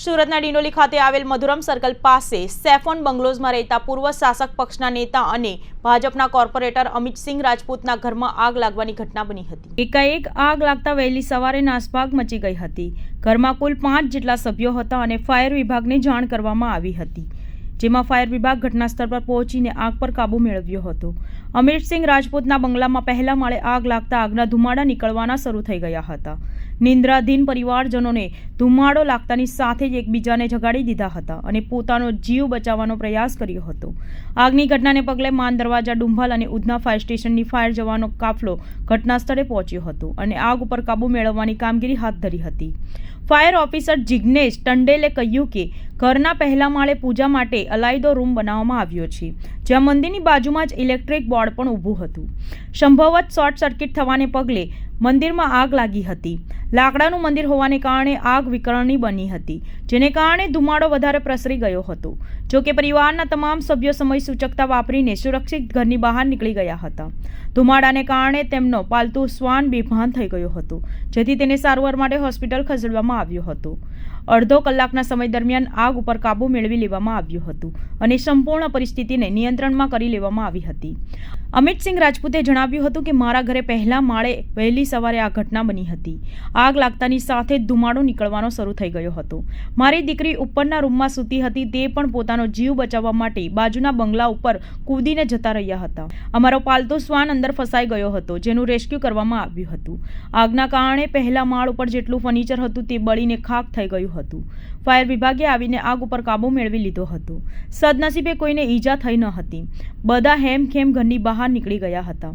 સુરતના ડિંડોલી ખાતે આવેલ મધુરમ સર્કલ પાસે સેફોન બંગલોઝમાં રહેતા પૂર્વ શાસક પક્ષના નેતા અને ભાજપના કોર્પોરેટર અમિતસિંહ રાજપૂતના ઘરમાં આગ લાગવાની ઘટના બની હતી. એકાએક આગ લાગતા વહેલી સવારે નાસભાગ મચી ગઈ હતી. ઘરમાં કુલ પાંચ જેટલા સભ્યો હતા અને ફાયર વિભાગને જાણ કરવામાં આવી હતી, જેમાં ફાયર વિભાગ ઘટના સ્થળ પર પહોંચીને આગ પર કાબૂ મેળવ્યો હતો. અમિતસિંહ રાજપૂતના બંગલામાં પહેલા માળે આગ લાગતા આગના ધુમાડા નીકળવાના શરૂ થઈ ગયા હતા. નિંદ્રાધીન પરિવારજનોને ધુમાડો લાગતાની સાથે જ એકબીજાને જગાડી દીધા હતા અને પોતાનો જીવ બચાવવાનો પ્રયાસ કર્યો હતો. આગની ઘટનાને પગલે માન દરવાજા ડુંભાલ અને ઉધના ફાયર સ્ટેશનની ફાયર જવાનો કાફલો ઘટના સ્થળે પહોંચ્યો હતો અને આગ ઉપર કાબૂ મેળવવાની કામગીરી હાથ ધરી હતી. ફાયર ઓફિસર જિગ્નેશ ટંડેલે કહ્યું કે, ઘરના પહેલા માળે પૂજા માટે અલાયદો રૂમ બનાવવામાં આવ્યો છે, જ્યાં મંદિરની બાજુમાં જ ઇલેક્ટ્રિક બોર્ડ પણ ઊભું હતું. સંભવત શોર્ટ સર્કિટ થવાને પગલે મંદિરમાં આગ લાગી હતી. લાકડાનું મંદિર હોવાને કારણે આગ વિકરણની બની હતી, જેને કારણે ધુમાડો વધારે પ્રસરી ગયો હતો. જો કે પરિવારના તમામ સભ્યો સમય સૂચકતા વાપરીને સુરક્ષિત ઘરની બહાર નીકળી ગયા હતા. ધુમાડાને કારણે તેમનો પાલતુ શ્વાન બેભાન થઈ ગયો હતો, જેથી તેને સારવાર માટે હોસ્પિટલ ખસેડવામાં આવ્યો હતો. અડધો કલાકના સમય દરમિયાન આગ ઉપર કાબૂ મેળવી લેવામાં આવ્યું હતું અને સંપૂર્ણ પરિસ્થિતિને નિયંત્રણમાં કરી લેવામાં આવી હતી. અમિતસિંહ રાજપૂતે જણાવ્યું હતું કે મારા ઘરે પહેલા માળે વહેલી સવારે આ ઘટના બની હતી. આગ લાગતાની સાથે ધુમાડો નીકળવાનો શરૂ થઈ ગયો હતો. મારી દીકરી ઉપરના રૂમમાં સૂતી હતી તે પણ પોતાનો જીવ બચાવવા માટે બાજુના બંગલા ઉપર કૂદીને જતા રહ્યા હતા. અમારો પાલતુ શ્વાન અંદર ફસાઈ ગયો હતો, જેનું રેસ્ક્યુ કરવામાં આવ્યું હતું. આગના કારણે પહેલા માળ ઉપર જેટલું ફર્નિચર હતું તે બળીને ખાક થઈ ગયું હતું. ફાયર વિભાગે આવીને આગ ઉપર કાબૂ મેળવી લીધો હતો. સદનસીબે કોઈને ઈજા થઈ ન હતી. બધા હેમખેમ ઘરની બહાર નીકળી ગયા હતા.